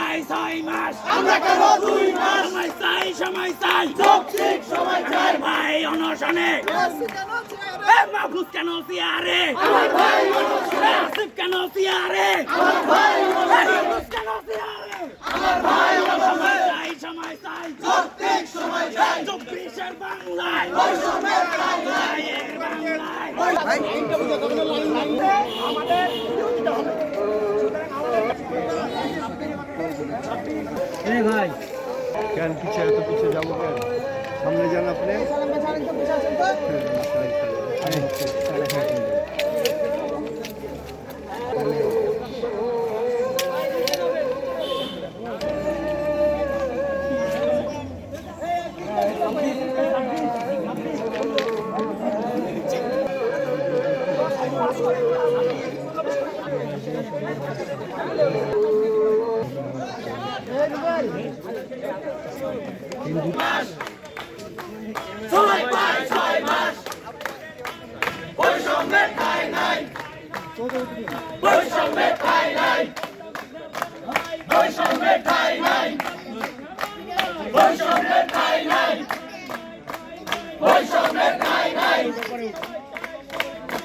চাই ছয় মাস। আমরা কেন দুই মাস। সময় চাই সময় চাই। যৌক্তিক সময় চাই। ভাই অনশনে। মাহফুজ কেন সিয়ারে আমার ভাই অনশনে। আসিফ কেন সিয়ারে আমার ভাই অনশনে। কেন সিয়ারে আমার ভাই অনশনে। চাই সময় চাই। যৌক্তিক সময় চাই। চব্বিশের বাংলায়। বাংলায়। ভাইয়ের বাংলায় কেন পিছিয়ে এত পিছিয়ে যাবো কেন সামনে যান আপনি ছয় মাস ছয় মাস বৈষম্যের ঠাই নাই বৈষম্যের ঠাই নাই বৈষম্যের ঠাই নাই বৈষম্যের ঠাই নাই বৈষম্যের ঠাই নাই